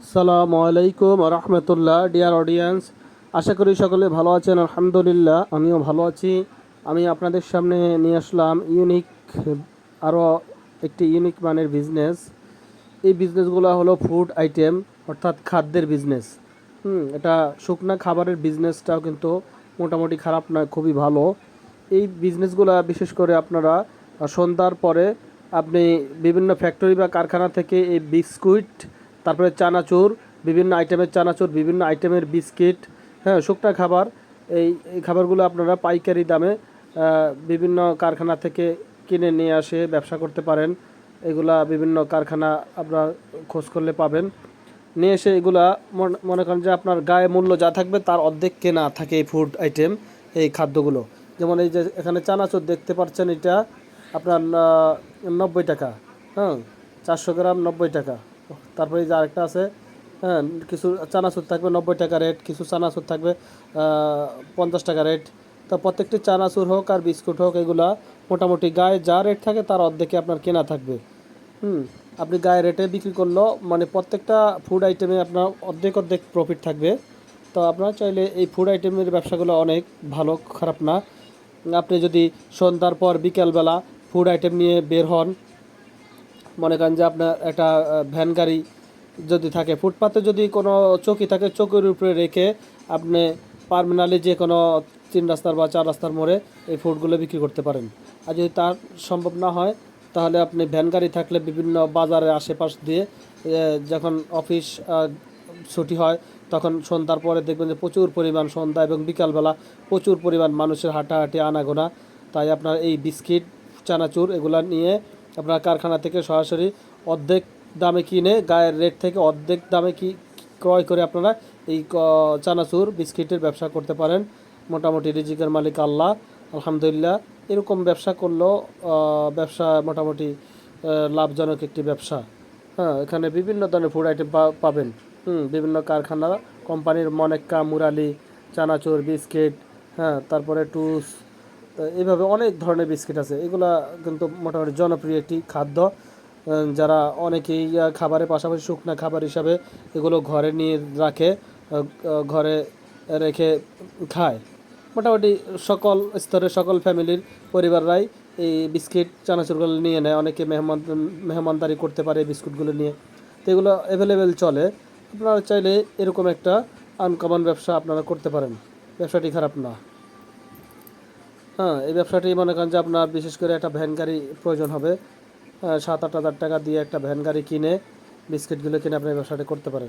সালামু আলাইকুম রহমতুল্লাহ dear audience আশা করি সকলে ভালো আছেন, আলহামদুলিল্লাহ, আমিও ভালো আছি। আমি আপনাদের সামনে নিয়ে আসলাম ইউনিক আরও একটি ইউনিক মানের বিজনেস এই বিজনেসগুলো হলো ফুড আইটেম অর্থাৎ খাদ্যের বিজনেস হুম, এটা শুকনা খাবারের বিজনেসটাও কিন্তু মোটামুটি খারাপ নয়, খুবই ভালো। এই বিজনেসগুলো বিশেষ করে আপনারা সন্ধ্যার পরে আপনি বিভিন্ন ফ্যাক্টরি বা কারখানা থেকে এই বিস্কুট তারপরে চানাচুর, বিভিন্ন আইটেমের চানাচুর, বিভিন্ন আইটেমের বিস্কিট হ্যাঁ শুকনা খাবার। এই এই খাবারগুলো আপনারা পাইকারি দামে বিভিন্ন কারখানা থেকে কিনে নিয়ে আসে, ব্যবসা করতে পারেন। এগুলা বিভিন্ন কারখানা আপনার খোঁজ করলে পাবেন। নিয়ে এসে এগুলা মন- মনে করেন যে আপনার গায়ে মূল্য যা থাকবে তার অর্ধেক কেনা থাকে এই ফুড আইটেম এই খাদ্যগুলো। যেমন এই যে এখানে চানাচুর দেখতে পাচ্ছেন এটা, আপনার নব্বই টাকা হ্যাঁ চারশো গ্রাম নব্বই টাকা। তারপরে যে আরেকটা আছে হ্যাঁ কিছু চানাচুর থাকবে, নব্বই টাকা রেট কিছু চানাচুর থাকবে পঞ্চাশ টাকা রেট তো প্রত্যেকটি চানাচুর হোক আর বিস্কুট হোক, এগুলা মোটামুটি গায়ে যা রেট থাকে তার অর্ধেকে আপনার কেনা থাকবে। হুম, আপনি গায়ে রেটে বিক্রি করলেও মানে প্রত্যেকটা ফুড আইটেমে আপনার অর্ধেক অর্ধেক প্রফিট থাকবে। তো আপনার চাইলে এই ফুড আইটেমের ব্যবসাগুলো অনেক ভালো, খারাপ না। আপনি যদি সন্ধ্যার পর বিকেলবেলা ফুড আইটেম নিয়ে বের হন মনে করেন যে আপনার একটা ভ্যান গাড়ি যদি থাকে, ফুটপাতে যদি কোনো চৌকি থাকে, চৌকির উপরে রেখে আপনি পার্মিনালি যে কোনো তিন রাস্তার বা চার রাস্তার মোড়ে এই ফুডগুলো বিক্রি করতে পারেন। আর যদি তার সম্ভব না হয়, তাহলে আপনি ভ্যান গাড়ি থাকলে বিভিন্ন বাজারের আশেপাশ দিয়ে যখন অফিস ছুটি হয়, তখন সন্ধ্যার পরে দেখবেন যে প্রচুর পরিমাণ সন্ধ্যা এবং বিকালবেলা প্রচুর পরিমাণ মানুষের হাঁটাহাঁটি, আনাগোনা। তাই আপনার এই বিস্কিট, চানাচুর এগুলা নিয়ে আপনার কারখানা থেকে সরাসরি অর্ধেক দামে কিনে গায়ের রেট থেকে অর্ধেক দামে কি ক্রয় করে আপনারা এই চানাচুর, বিস্কিটের ব্যবসা করতে পারেন। মোটামুটি রিজিকের মালিক আল্লাহ, আলহামদুলিল্লাহ। এরকম ব্যবসা করলেও ব্যবসা মোটামুটি লাভজনক একটি ব্যবসা। হ্যাঁ এখানে বিভিন্ন ধরনের ফুড আইটেম পাবেন। হুম, বিভিন্ন কারখানা, কোম্পানির মনেক্কা, মুরালি, চানাচুর, বিস্কিট হ্যাঁ তারপরে টুস তো এইভাবে অনেক ধরনের বিস্কিট আছে। এগুলা কিন্তু মোটামুটি জনপ্রিয় একটি খাদ্য। যারা অনেকেই খাবারের পাশাপাশি শুকনা খাবার হিসাবে এগুলো ঘরে নিয়ে রাখে ঘরে রেখে খায়। মোটামুটি সকল স্তরের, সকল ফ্যামিলির পরিবাররাই এই বিস্কিট চানাচুরগুলো নিয়ে নেয়। অনেকে মেহমান, মেহমানদারি করতে পারে বিস্কুটগুলো নিয়ে। তো এগুলো অ্যাভেলেবেল চলে। আপনারা চাইলে এরকম একটা আনকমন ব্যবসা আপনারা করতে পারেন। ব্যবসাটি খারাপ না। হ্যাঁ এই ব্যবসাটি মনে করেন যে আপনার বিশেষ করে একটা ভ্যান গাড়ি প্রয়োজন হবে। সাত আট হাজার টাকা দিয়ে একটা ভ্যান গাড়ি কিনে বিস্কিটগুলো কিনে আপনি ব্যবসাটি করতে পারেন।